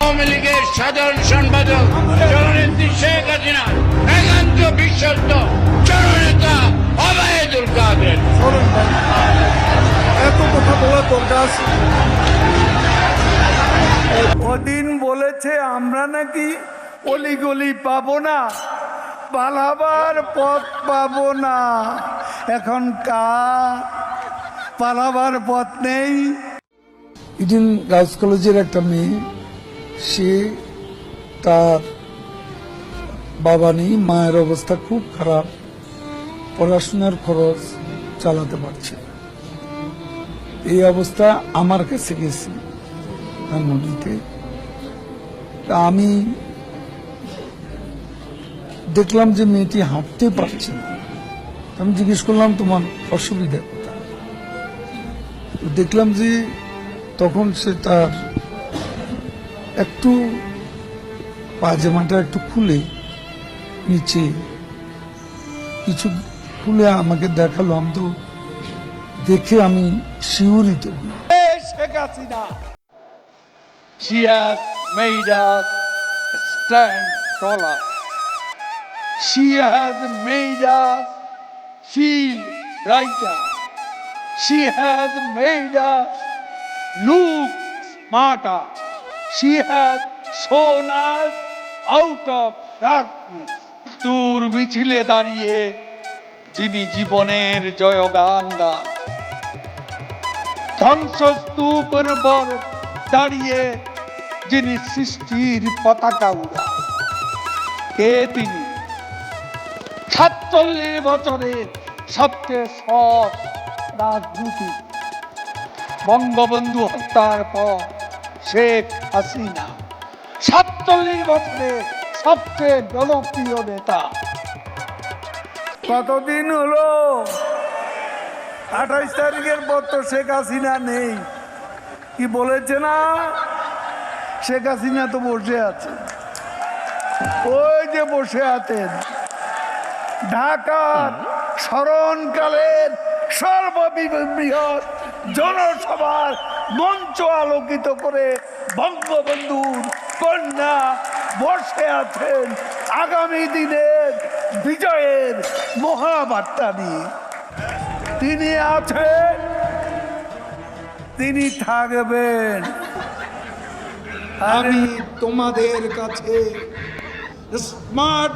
আওয়ামী লীগের সাধারণ সম্পাদক বিশ্বস্ত জননেতা অবায়দুল কাদের। দরকার ওদিন বলেছে আমরা নাকি অলিগলি পাবো না, পালাবার পথ পাবো না। এখন কার পালাবার পথ নেই। ইডেন গার্লস কলেজের একটা মেয়ে, সে তার বাবা নেই, মায়ের অবস্থা খুব খারাপ, পড়াশোনার খরচ চালাতে পারছে। এই অবস্থা আমার কাছে গেছে ধানমন্ডিতে। তা আমি দেখলাম যে মেয়েটি হাঁটতে পারছে না। আমি জিজ্ঞেস করলাম, তোমার অসুবিধা কোথায়? দেখলাম যে তখন সে তার একটু পাজামাটা একটু খুলে নিচে কিছু খুলে আমাকে দেখাল। আমি তো দেখে আমি শিউরিত Sheikh Hasina She has made us stand taller. She has made us feel brighter. She has made us look smarter. She has shown us out of darkness. তোর মিছিলে দাঁড়িয়ে যিনি জীবনের জয়গান গান ধ্বংসস্তূপের পর দাঁড়িয়ে যিনি সৃষ্টির পতাকা উড়া কে তিনি? সাতচল্লিশ বছরের সবচেয়ে সৎ রাজনীতি। বঙ্গবন্ধু হত্যার পর শেখ হাসিনা সাতচল্লিশ বছরের সবচেয়ে জনপ্রিয় নেতা। কতদিন হলো? আঠাইশ তারিখের পর তো শেখ হাসিনা নেই। কি বলেছে না? শেখ হাসিনা তো বসে আছে। ওই যে বসে আছেন। ঢাকার স্মরণকালের সর্ববৃহৎ জনসভার মঞ্চ আলোকিত করে বঙ্গবন্ধুর কন্যা বসে আছেন। আগামী দিনের বিজয়ের মহাবার্তা নিয়ে। তিনি আছেন। তিনি থাকবেন। আমি তোমাদের কাছে স্মার্ট